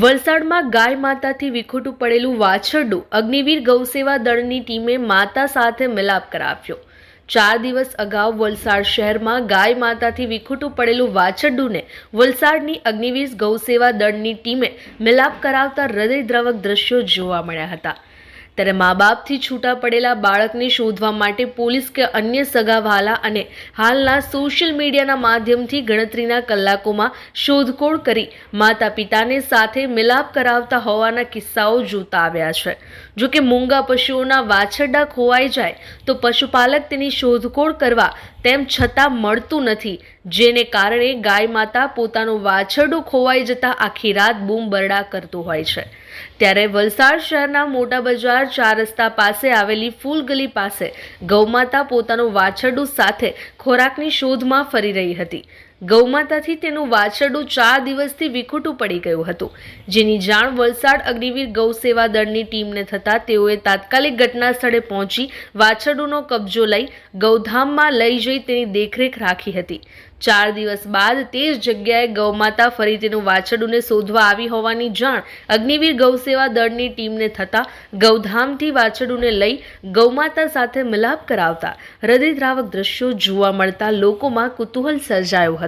વલસાડમાં ગાય માતાથી વિખોટું પડેલું વાછરડું અગ્નિવીર ગૌસેવા દળની ટીમે માતા સાથે મિલાપ કરાવ્યો. ચાર દિવસ અગાઉ વલસાડ શહેરમાં ગાય માતાથી વિખૂટું પડેલું વાછરડુંને વલસાડની અગ્નિવીર ગૌસેવા દળની ટીમે મિલાપ કરાવતા હૃદયદ્રવક દ્રશ્યો જોવા મળ્યા હતા. ત્યારે મા બાપથી છૂટા પડેલા બાળકને શોધવા માટે પોલીસ કે અન્ય સગાવાલા અને હાલના સોશિયલ મીડિયાના માધ્યમથી ગણતરીના કલાકોમાં શોધખોળ કરી માતા પિતાને સાથે મિલાપ કરાવતા હોવાના કિસ્સાઓ જોતા આવ્યા છે. જો કે મૂંગા પશુઓના વાછરડા ખોવાઈ જાય તો પશુપાલક તેની શોધખોળ કરવા તેમ છતાં મળતું નથી, જેને કારણે ગાય માતા પોતાનું વાછરડું ખોવાઈ જતા આખી રાત બૂમ બરડા કરતું હોય છે. ત્યારે વલસાડ શહેરના મોટા બજાર ચાર રસ્તા પાસે આવેલી ફૂલગલી પાસે ગૌમાતા પોતાનું વાછરડું સાથે ખોરાકની શોધમાં ફરી રહી હતી. ગૌમાતાથી તેનું વાછરડું ચાર દિવસથી વિખૂટું પડી ગયું હતું. જેની જાણ વલસાડ અગ્નિવીર ગૌ સેવા દળની ટીમને થતાં તેઓએ તાત્કાલિક ઘટના સ્થળે પહોંચી વાછરડુંનો કબજો લઈ ગૌધામમાં લઈ જઈ તેની દેખરેખ રાખી હતી. ચાર દિવસ બાદ તે જ જગ્યાએ ગૌમાતા ફરી તેનું વાછરડુંને શોધવા આવી હોવાની જાણ અગ્નિવીર ગૌસેવા દળની ટીમને થતાં ગૌધામથી વાછરડુંને લઈ ગૌમાતા સાથે મિલાપ કરાવતા હૃદયદ્રાવક દ્રશ્યો જોવા મળતા લોકોમાં કુતૂહલ સર્જાયું